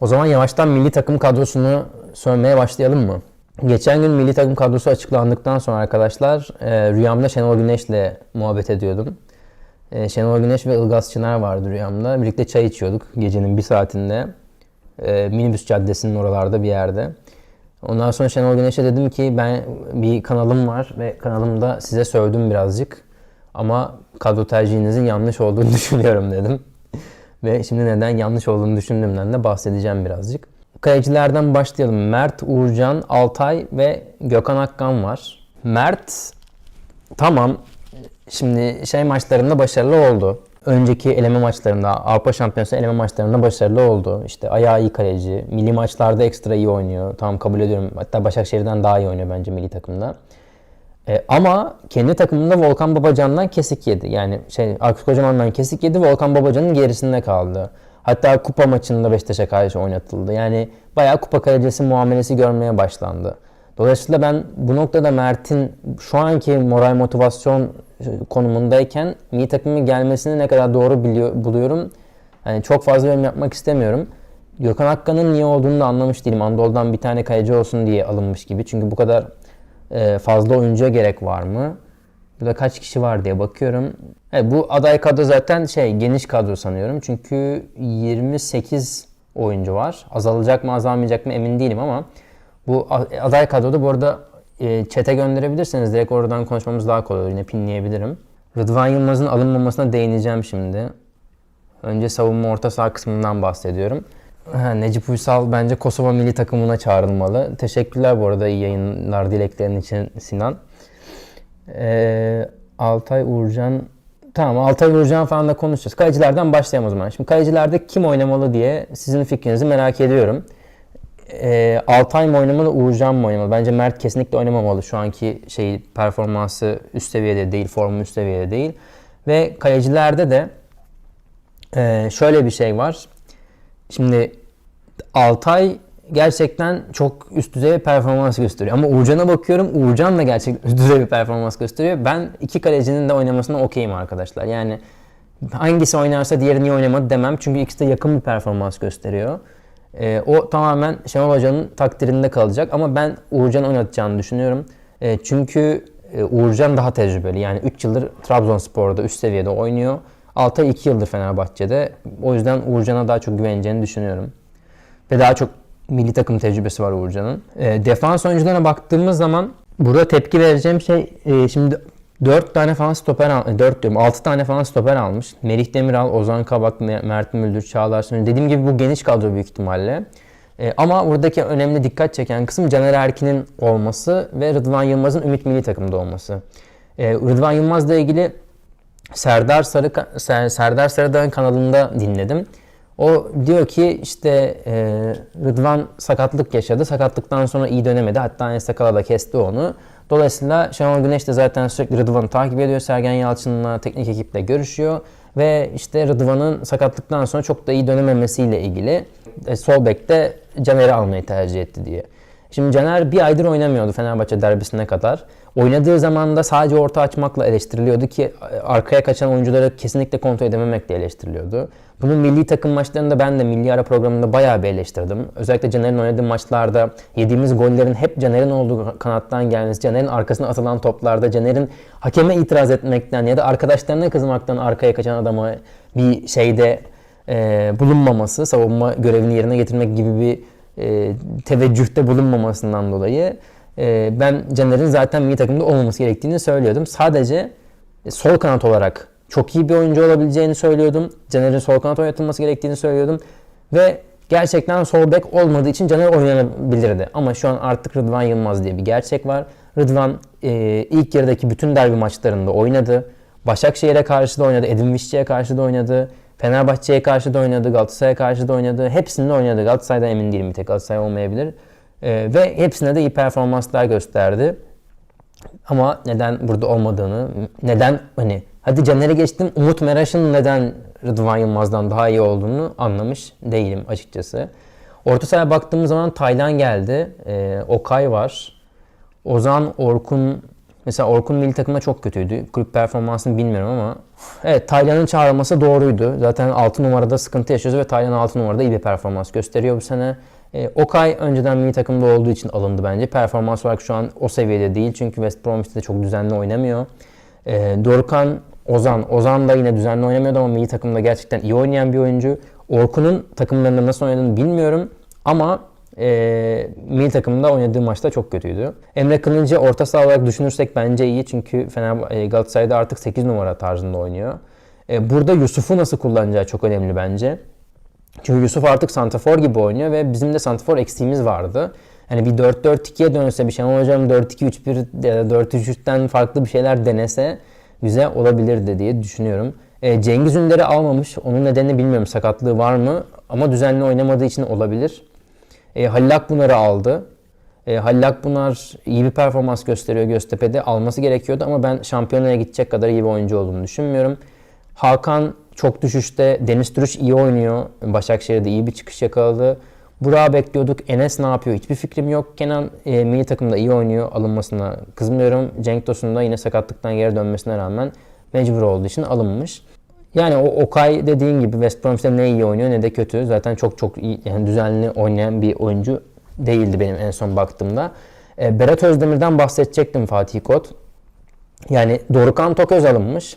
O zaman yavaştan milli takım kadrosunu söylemeye başlayalım mı? Geçen gün milli takım kadrosu açıklandıktan sonra arkadaşlar e, rüyamda Şenol Güneş'le muhabbet ediyordum. E, Şenol Güneş ve Ilgaz Çınar vardı rüyamda. Birlikte çay içiyorduk gecenin bir saatinde. E, minibüs caddesinin oralarda bir yerde. Ondan sonra Şenol Güneş'e dedim ki ben bir kanalım var ve kanalımda size sövdüm birazcık. Ama kadro tercihinizin yanlış olduğunu düşünüyorum dedim. Ve şimdi neden yanlış olduğunu düşündüğümden de bahsedeceğim birazcık. Kalecilerden başlayalım. Mert, Uğurcan, Altay ve Gökhan Akkan var. Mert tamam şimdi şey maçlarında başarılı oldu. Önceki eleme maçlarında, Avrupa Şampiyonası eleme maçlarında başarılı oldu. İşte ayağı iyi kaleci, milli maçlarda ekstra iyi oynuyor. Tamam kabul ediyorum. Hatta Başakşehir'den daha iyi oynuyor bence milli takımda. E, ama kendi takımında Volkan Babacan'dan kesik yedi. Yani şey Aykut Kocaman'dan kesik yedi. Volkan Babacan'ın gerisinde kaldı. Hatta kupa maçında Beşiktaş'a karşı oynatıldı. Yani bayağı kupa kalecisi muamelesi görmeye başlandı. Dolayısıyla ben bu noktada Mert'in şu anki moral motivasyon konumundayken milli takımı gelmesini ne kadar doğru biliyor, buluyorum. Yani çok fazla yorum yapmak istemiyorum. Gökhan Akkan'ın niye olduğunu da anlamış değilim. Anadolu'dan bir tane kaleci olsun diye alınmış gibi. Çünkü bu kadar e, fazla oyuncuya gerek var mı? Burada kaç kişi var diye bakıyorum. Evet, bu aday kadro zaten şey geniş kadro sanıyorum. Çünkü 28 oyuncu var. Azalacak mı azalmayacak mı emin değilim ama bu aday kadroda bu arada çete gönderebilirseniz direkt oradan konuşmamız daha kolay olur. Yine pinleyebilirim. Rıdvan Yılmaz'ın alınmamasına değineceğim şimdi. Önce savunma orta saha kısmından bahsediyorum. Ha, Necip Uysal bence Kosova milli takımına çağrılmalı. Teşekkürler bu arada iyi yayınlar dileklerin için Sinan. Ee, Altay Uğurcan Tamam Altay Uğurcan falan da konuşacağız. Kalecilerden başlayalım o zaman. Şimdi kalecilerde kim oynamalı diye sizin fikrinizi merak ediyorum. Ee, Altay mı oynamalı, Uğurcan mı oynamalı? Bence Mert kesinlikle oynamamalı. Şu anki şey performansı üst seviyede değil, formu üst seviyede değil. Ve kalecilerde de e, şöyle bir şey var. Şimdi Altay gerçekten çok üst düzey bir performans gösteriyor. Ama Uğurcan'a bakıyorum. Uğurcan da gerçekten üst düzey bir performans gösteriyor. Ben iki kalecinin de oynamasına okeyim arkadaşlar. Yani hangisi oynarsa diğeri niye oynamadı demem. Çünkü ikisi de yakın bir performans gösteriyor. E, o tamamen Şenol Hoca'nın takdirinde kalacak. Ama ben Uğurcan oynatacağını düşünüyorum. E, çünkü e, Uğurcan daha tecrübeli. Yani 3 yıldır Trabzonspor'da üst seviyede oynuyor. Altay 2 yıldır Fenerbahçe'de. O yüzden Uğurcan'a daha çok güveneceğini düşünüyorum. Ve daha çok milli takım tecrübesi var Uğurcan'ın. E, defans oyuncularına baktığımız zaman burada tepki vereceğim şey e, şimdi 4 tane falan stoper al 4 diyorum 6 tane falan stoper almış. Merih Demiral, Ozan Kabak, Mert Müldür, Çağlar Sönür. Dediğim gibi bu geniş kadro büyük ihtimalle. E, ama buradaki önemli dikkat çeken kısım Caner Erkin'in olması ve Rıdvan Yılmaz'ın Ümit Milli Takım'da olması. E, Rıdvan Yılmaz'la ilgili Serdar Sarı Serdar Sarıdağ'ın kanalında dinledim. O diyor ki işte e, Rıdvan sakatlık yaşadı. Sakatlıktan sonra iyi dönemedi. Hatta en sakala da kesti onu. Dolayısıyla Şenol Güneş de zaten sürekli Rıdvan'ı takip ediyor. Sergen Yalçın'la teknik ekiple görüşüyor. Ve işte Rıdvan'ın sakatlıktan sonra çok da iyi dönememesiyle ilgili e, sol bekte Caner'i almayı tercih etti diye. Şimdi Caner bir aydır oynamıyordu Fenerbahçe derbisine kadar. Oynadığı zaman da sadece orta açmakla eleştiriliyordu ki arkaya kaçan oyuncuları kesinlikle kontrol edememekle eleştiriliyordu. Bunun milli takım maçlarında ben de milli ara programında bayağı bir eleştirdim. Özellikle Caner'in oynadığı maçlarda yediğimiz gollerin hep Caner'in olduğu kanattan gelmesi, Caner'in arkasına atılan toplarda, Caner'in hakeme itiraz etmekten ya da arkadaşlarına kızmaktan arkaya kaçan adama bir şeyde e, bulunmaması, savunma görevini yerine getirmek gibi bir e, teveccühte bulunmamasından dolayı e, ben Caner'in zaten milli takımda olmaması gerektiğini söylüyordum. Sadece e, sol kanat olarak çok iyi bir oyuncu olabileceğini söylüyordum. Caner'in sol kanat oynatılması gerektiğini söylüyordum. Ve gerçekten sol bek olmadığı için Caner oynanabilirdi. Ama şu an artık Rıdvan Yılmaz diye bir gerçek var. Rıdvan e, ilk yarıdaki bütün derbi maçlarında oynadı. Başakşehir'e karşı da oynadı. Edin Vişçi'ye karşı da oynadı. Fenerbahçe'ye karşı da oynadı. Galatasaray'a karşı da oynadı. Hepsinde oynadı. Galatasaray'dan emin değilim bir tek. Galatasaray olmayabilir. E, ve hepsine de iyi performanslar gösterdi. Ama neden burada olmadığını, neden hani hadi Caner'e geçtim Umut Meraş'ın neden Rıdvan Yılmaz'dan daha iyi olduğunu anlamış değilim açıkçası. Orta sahaya baktığımız zaman Taylan geldi. E, Okay var. Ozan, Orkun Mesela Orkun milli takımda çok kötüydü. Kulüp performansını bilmiyorum ama. Evet Taylan'ın çağrılması doğruydu. Zaten 6 numarada sıkıntı yaşıyoruz ve Taylan 6 numarada iyi bir performans gösteriyor bu sene. E, Okay önceden milli takımda olduğu için alındı bence. Performans olarak şu an o seviyede değil. Çünkü West Bromwich'te de çok düzenli oynamıyor. E, Dorukhan, Ozan. Ozan da yine düzenli oynamıyordu ama milli takımda gerçekten iyi oynayan bir oyuncu. Orkun'un takımlarında nasıl oynadığını bilmiyorum. Ama e, milli takımında oynadığı maçta çok kötüydü. Emre Kılıncı orta saha olarak düşünürsek bence iyi çünkü Fener e, Galatasaray'da artık 8 numara tarzında oynuyor. E, burada Yusuf'u nasıl kullanacağı çok önemli bence. Çünkü Yusuf artık santrafor gibi oynuyor ve bizim de santrafor eksiğimiz vardı. Hani bir 4-4-2'ye dönse bir Şenol Hocam 4-2-3-1 ya da 4-3-3'ten farklı bir şeyler denese güzel olabilirdi diye düşünüyorum. E, Cengiz Ünder'i almamış. Onun nedenini bilmiyorum. Sakatlığı var mı? Ama düzenli oynamadığı için olabilir. E, Halil Akpınar'ı aldı. E, Halil Akpınar iyi bir performans gösteriyor Göztepe'de. Alması gerekiyordu ama ben şampiyonaya gidecek kadar iyi bir oyuncu olduğunu düşünmüyorum. Hakan çok düşüşte. Deniz Türüç iyi oynuyor. Başakşehir'de iyi bir çıkış yakaladı. Burak'ı bekliyorduk. Enes ne yapıyor? Hiçbir fikrim yok. Kenan e, milli takımda iyi oynuyor. Alınmasına kızmıyorum. Cenk Tosun da yine sakatlıktan geri dönmesine rağmen mecbur olduğu için alınmış. Yani o Okay dediğin gibi West Bromwich'te ne iyi oynuyor ne de kötü. Zaten çok çok iyi, yani düzenli oynayan bir oyuncu değildi benim en son baktığımda. E, Berat Özdemir'den bahsedecektim Fatih Kot. Yani Dorukan Toköz alınmış.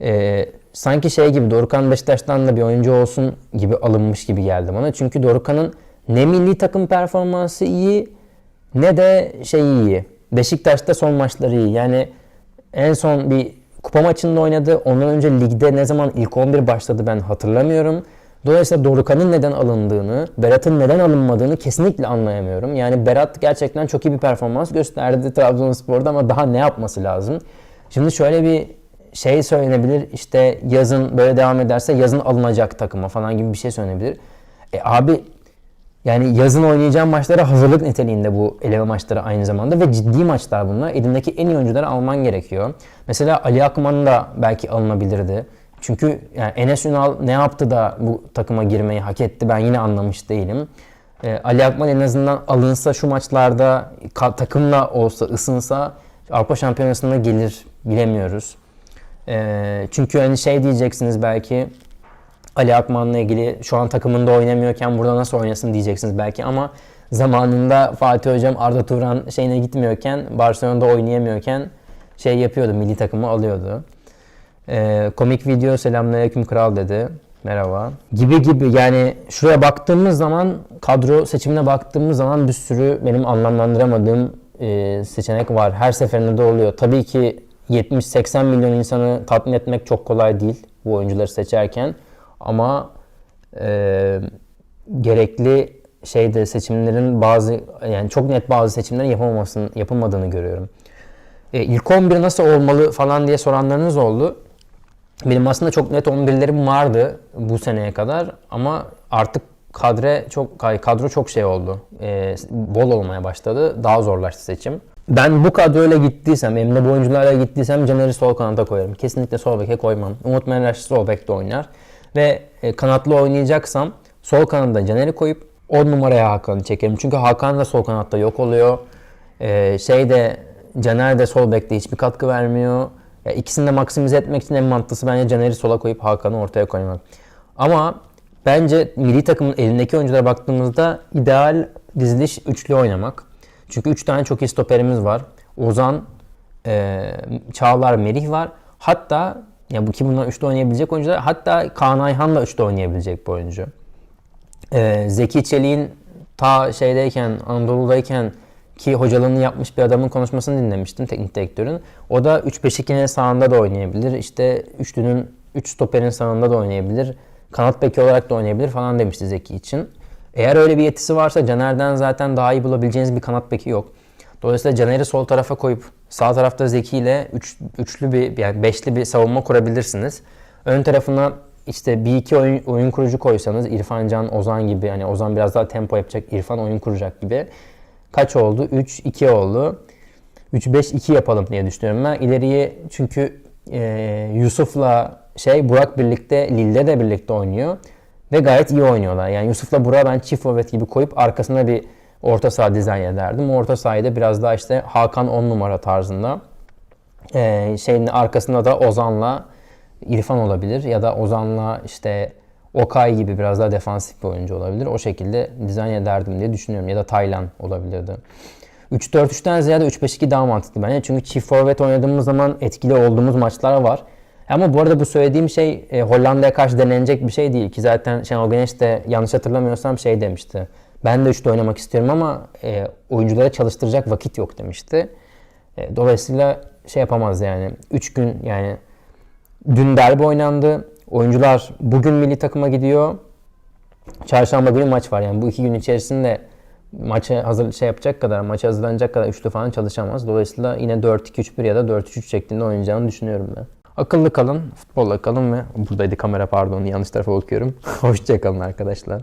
E, sanki şey gibi Dorukan Beşiktaş'tan da bir oyuncu olsun gibi alınmış gibi geldi bana. Çünkü Dorukan'ın ne milli takım performansı iyi ne de şey iyi. Beşiktaş'ta son maçları iyi. Yani en son bir kupa maçında oynadı. Ondan önce ligde ne zaman ilk 11 başladı ben hatırlamıyorum. Dolayısıyla Dorukan'ın neden alındığını, Berat'ın neden alınmadığını kesinlikle anlayamıyorum. Yani Berat gerçekten çok iyi bir performans gösterdi Trabzonspor'da ama daha ne yapması lazım? Şimdi şöyle bir şey söylenebilir. İşte yazın böyle devam ederse yazın alınacak takıma falan gibi bir şey söylenebilir. E abi yani yazın oynayacağım maçlara hazırlık niteliğinde bu eleme maçları aynı zamanda ve ciddi maçlar bunlar. Elindeki en iyi oyuncuları alman gerekiyor. Mesela Ali Akman da belki alınabilirdi. Çünkü yani Enes Ünal ne yaptı da bu takıma girmeyi hak etti ben yine anlamış değilim. Ee, Ali Akman en azından alınsa şu maçlarda takımla olsa ısınsa Avrupa Şampiyonası'na gelir bilemiyoruz. Ee, çünkü hani şey diyeceksiniz belki Ali Akman'la ilgili şu an takımında oynamıyorken burada nasıl oynasın diyeceksiniz belki ama zamanında Fatih Hocam Arda Turan şeyine gitmiyorken Barcelona'da oynayamıyorken şey yapıyordu milli takımı alıyordu. Ee, komik video selamünaleyküm kral dedi. Merhaba. Gibi gibi yani şuraya baktığımız zaman kadro seçimine baktığımız zaman bir sürü benim anlamlandıramadığım e, seçenek var. Her seferinde de oluyor. Tabii ki 70-80 milyon insanı tatmin etmek çok kolay değil bu oyuncuları seçerken. Ama e, gerekli şeyde seçimlerin bazı yani çok net bazı seçimlerin yapılmamasının yapılmadığını görüyorum. E, ilk 11 nasıl olmalı falan diye soranlarınız oldu. Benim aslında çok net 11'lerim vardı bu seneye kadar ama artık kadre çok kadro çok şey oldu. E, bol olmaya başladı. Daha zorlaştı seçim. Ben bu kadroyla gittiysem, elimde bu oyuncularla gittiysem Caner'i sol kanata koyarım. Kesinlikle sol beke koymam. Umut Meraş sol bekte oynar. Ve e, kanatlı oynayacaksam sol kanada Caner'i koyup 10 numaraya Hakan'ı çekerim. Çünkü Hakan da sol kanatta yok oluyor. Ee, şey de Caner de sol bekte hiçbir katkı vermiyor. Ya ikisini de maksimize etmek için en mantıklısı bence Caner'i sola koyup Hakan'ı ortaya koymak. Ama bence milli takımın elindeki oyunculara baktığımızda ideal diziliş üçlü oynamak. Çünkü üç tane çok iyi stoperimiz var. Ozan, e, Çağlar, Merih var. Hatta ya bu ki bunlar üçlü oynayabilecek oyuncular. Hatta Kaan Ayhan da üçlü oynayabilecek bir oyuncu. Ee, Zeki Çelik'in ta şeydeyken, Anadolu'dayken ki hocalığını yapmış bir adamın konuşmasını dinlemiştim teknik direktörün. O da 3-5-2'nin sağında da oynayabilir. İşte üçlünün 3 stoperin sağında da oynayabilir. Kanat beki olarak da oynayabilir falan demişti Zeki için. Eğer öyle bir yetisi varsa Caner'den zaten daha iyi bulabileceğiniz bir kanat beki yok. Dolayısıyla Caner'i sol tarafa koyup sağ tarafta Zeki ile üç, üçlü bir yani beşli bir savunma kurabilirsiniz. Ön tarafına işte bir iki oyun, oyun kurucu koysanız İrfan Can, Ozan gibi hani Ozan biraz daha tempo yapacak, İrfan oyun kuracak gibi. Kaç oldu? 3 2 oldu. 3 5 2 yapalım diye düşünüyorum ben. İleriye çünkü e, Yusuf'la şey Burak birlikte Lille de birlikte oynuyor ve gayet iyi oynuyorlar. Yani Yusuf'la Burak'ı ben çift forvet gibi koyup arkasına bir orta saha dizayn ederdim. Orta sahada biraz daha işte Hakan 10 numara tarzında Ee, şeyin arkasında da Ozan'la İrfan olabilir ya da Ozan'la işte Okay gibi biraz daha defansif bir oyuncu olabilir. O şekilde dizayn ederdim diye düşünüyorum. Ya da Taylan olabilirdi. 3-4-3'ten ziyade 3-5-2 daha mantıklı bence. Çünkü çift forvet oynadığımız zaman etkili olduğumuz maçlar var. Ama bu arada bu söylediğim şey e, Hollanda'ya karşı denenecek bir şey değil ki zaten Şenol Güneş de yanlış hatırlamıyorsam şey demişti. Ben de üçlü oynamak istiyorum ama e, oyunculara çalıştıracak vakit yok demişti. E, dolayısıyla şey yapamaz yani. 3 gün yani dün derbi oynandı. Oyuncular bugün milli takıma gidiyor. Çarşamba günü maç var. Yani bu iki gün içerisinde maça hazır şey yapacak kadar, maça hazırlanacak kadar üçlü falan çalışamaz. Dolayısıyla yine 4-2-3-1 ya da 4-3-3 şeklinde oynayacağını düşünüyorum ben. Akıllı kalın, futbolla kalın ve buradaydı kamera pardon yanlış tarafa bakıyorum. Hoşçakalın arkadaşlar.